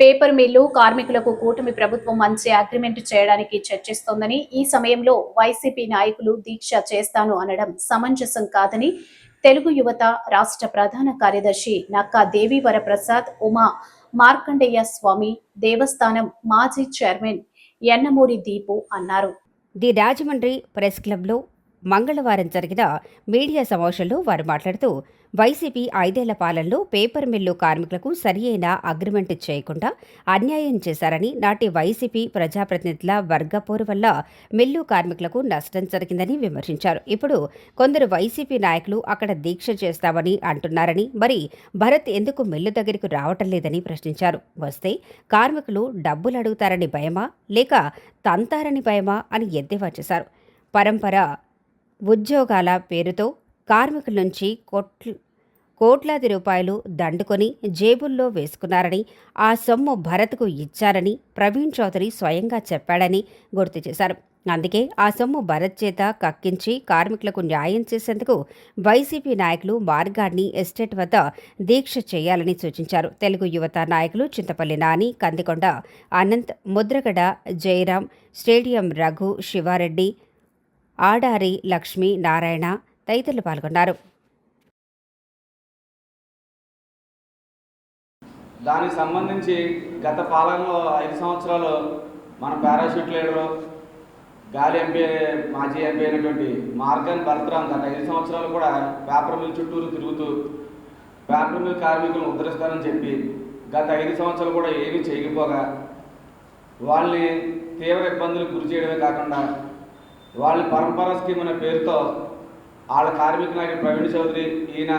Paper mill కార్మికులకు కూటమి ప్రభుత్వం మంచి అగ్రిమెంట్ చేయడానికి చర్చిస్తోందని ఈ సమయంలో వైసీపీ నాయకులు దీక్ష చేస్తాను అనడం సమంజసం కాదని తెలుగు యువత రాష్ట్ర ప్రధాన కార్యదర్శి నక్కా దేవీవర ప్రసాద్ ఉమా మార్కండేయ స్వామి దేవస్థానం మాజీ చైర్మన్ ఎన్నమూరి దీపు అన్నారు. ది రాజమండ్రి ప్రెస్ క్లబ్లో మంగళవారం జరిగిన మీడియా సమావేశంలో వారు మాట్లాడుతూ వైసీపీ ఐదేళ్ళ పాలనలో పేపర్ మిల్లు కార్మికులకు సరియైన అగ్రిమెంట్ చేయకుండా అన్యాయం చేశారని నాటి వైసీపీ ప్రజాప్రతినిధుల వర్గపోరు వల్ల మిల్లు కార్మికులకు నష్టం జరిగిందని విమర్శించారు. ఇప్పుడు కొందరు వైసీపీ నాయకులు అక్కడ దీక్ష చేస్తామని అంటున్నారని మరి భరత్ ఎందుకు మిల్లు దగ్గరకు రావటం లేదని ప్రశ్నించారు. వస్తే కార్మికులు డబ్బులు అడుగుతారని భయమా లేక తంతారని భయమా అని ఎద్దేవా చేశారు. పరంపర ఉద్యోగాల పేరుతో కార్మికుల నుంచి కోట్ల కోట్లాది రూపాయలు దండుకొని జేబుల్లో వేసుకున్నారని ఆ సొమ్ము భరత్కు ఇచ్చారని ప్రవీణ్ చౌదరి స్వయంగా చెప్పాడని గుర్తు చేశారు. అందుకే ఆ సొమ్ము భరత్ చేత కక్కించి కార్మికులకు న్యాయం చేసేందుకు వైసీపీ నాయకులు మార్గాన్ని ఎస్టేట్ వద్ద దీక్ష చేయాలని సూచించారు. తెలుగు యువత నాయకులు చింతపల్లి నాని కందికొండ అనంత్ ముద్రగడ జయరాం స్టేడియం రఘు శివారెడ్డి ఆడారి లక్ష్మి నారాయణ తదితరులు పాల్గొన్నారు. దానికి సంబంధించి గత పాలనలో ఐదు సంవత్సరాలు మన పారాషూట్ లీడరు గాలి ఎంపీ మాజీ ఎంపీ అయినటువంటి మార్గన్ భరతరామ్ గత ఐదు సంవత్సరాలు కూడా పేపర్ మిల్ చుట్టూరు తిరుగుతూ పేపర్ మిల్ కార్మికులను ఉద్ధరిస్తారని చెప్పి గత ఐదు సంవత్సరాలు కూడా ఏమీ చేయకపోగా వాళ్ళని తీవ్ర ఇబ్బందులకు గురి చేయడమే కాకుండా వాళ్ళ పరంపర స్కీమ్ అనే పేరుతో వాళ్ళ కార్మిక నాయకుడు ప్రవీణ్ చౌదరి ఈయన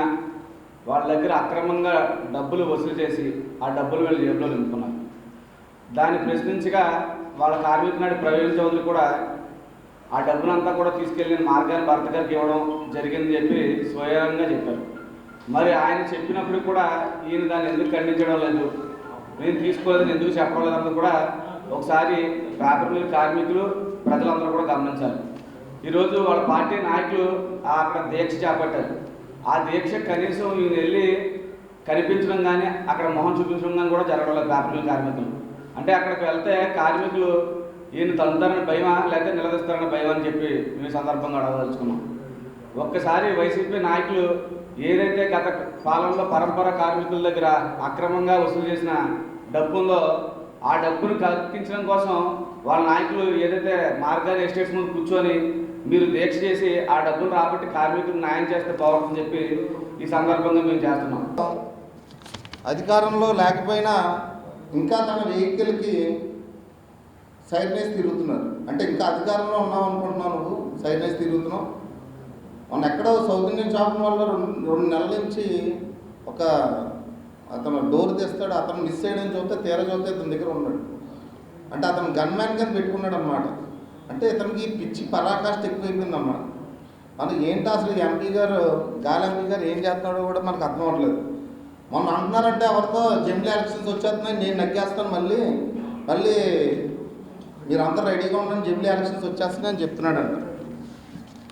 వాళ్ళ దగ్గర అక్రమంగా డబ్బులు వసూలు చేసి ఆ డబ్బులు వీళ్ళు జేబులో నింపుకున్నారు. దాన్ని ప్రశ్నించగా వాళ్ళ కార్మిక నాయుడు ప్రవీణ్ చౌదరి కూడా ఆ డబ్బులంతా కూడా తీసుకెళ్ళిన మార్గాన్ని భర్త గారికి ఇవ్వడం జరిగిందని చెప్పి స్వయంగా చెప్పారు. మరి ఆయన చెప్పినప్పుడు కూడా ఈయన దాన్ని ఎందుకు ఖండించడం లేదు? నేను తీసుకోలేదని ఎందుకు చెప్పడం లేదన్నది కూడా ఒకసారి పేపర్ మిల్ కార్మికులు ప్రజలందరూ కూడా గమనించాలి. ఈరోజు వాళ్ళ పార్టీ నాయకులు అక్కడ దీక్ష చేపట్టారు. ఆ దీక్ష కనీసం ఈయన వెళ్ళి కనిపించడం కానీ అక్కడ మొహం చూపించడం కానీ కూడా జరగడం లేదు పేపర్ మిల్ కార్మికులు. అంటే అక్కడికి వెళ్తే కార్మికులు ఈయన తంతారని భయమా లేకపోతే నిలదీస్తారని భయం అని చెప్పి మేము సందర్భంగా అడగదలుచుకున్నాం. ఒక్కసారి వైసీపీ నాయకులు ఏదైతే గత పాలనలో పరంపర కార్మికుల దగ్గర అక్రమంగా వసూలు చేసిన డబ్బుల్లో ఆ డబ్బును కల్పించడం కోసం వాళ్ళ నాయకులు ఏదైతే మార్గాన్ని ఎస్టేట్స్ ముందు కూర్చొని మీరు దీక్ష చేసి ఆ డబ్బును రాబట్టి కార్మికులు న్యాయం చేస్తే బాగుంటుందని చెప్పి ఈ సందర్భంగా మేము చేస్తున్నాం. అధికారంలో లేకపోయినా ఇంకా తన వెహికల్కి సైడ్నేసి తిరుగుతున్నారు. అంటే ఇంకా అధికారంలో ఉన్నావు అనుకుంటున్నావు నువ్వు? సైడ్నేసి తిరుగుతున్నావు? మొన్న ఎక్కడో సౌత్ ఇండియన్ షాపింగ్ వల్ల రెండు రెండు నెలల నుంచి ఒక అతను డోర్ తెస్తాడు అతను మిస్ చేయడం చూస్తే తీర చూస్తే ఇతని దగ్గర ఉన్నాడు. అంటే అతను గన్ మ్యాన్ కింద పెట్టుకున్నాడు అనమాట అంటే ఇతనికి పిచ్చి పరాకాష్ట ఎక్కువైపోయిందన్నమాట. మనకి ఏంటి అసలు ఎంపీ గారు గాలి ఎంపీ గారు ఏం చేస్తున్నాడో కూడా మనకు అర్థం అవ్వట్లేదు. మొన్న అంటున్నారంటే ఎవరితో జమిలీ ఎలక్షన్స్ వచ్చేస్తున్నాయి నేను నగ్గేస్తాను మళ్ళీ మళ్ళీ మీరందరూ రెడీగా ఉండండి జమిలీ ఎలక్షన్స్ వచ్చేస్తున్నాయని చెప్తున్నాడు అంట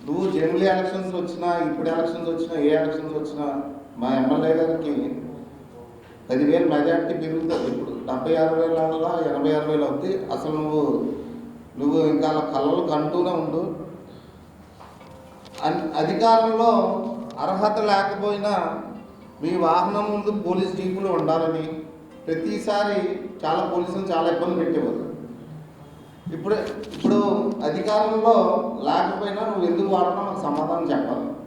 నువ్వు జమిలీ ఎలక్షన్స్ వచ్చినా ఇప్పుడు ఎలక్షన్స్ వచ్చినా ఏ ఎలక్షన్స్ వచ్చినా మా ఎమ్మెల్యే గారికి పదివేలు మెజార్టీ పెరుగుతుంది. ఇప్పుడు డెబ్బై ఆరు వేలు వల్ల ఎనభై ఆరు వేలు అవుతుంది అసలు నువ్వు నువ్వు ఇంకా అలా కళ్ళలు కంటూనే ఉండు. అధికారంలో అర్హత లేకపోయినా మీ వాహనం ముందు పోలీస్ జీపులు ఉండాలని ప్రతిసారి చాలా పోలీసులు చాలా ఇబ్బంది పెట్టేవారు ఇప్పుడు ఇప్పుడు అధికారంలో లేకపోయినా నువ్వు ఎందుకు వాడటం నాకు సమాధానం చెప్పాలి.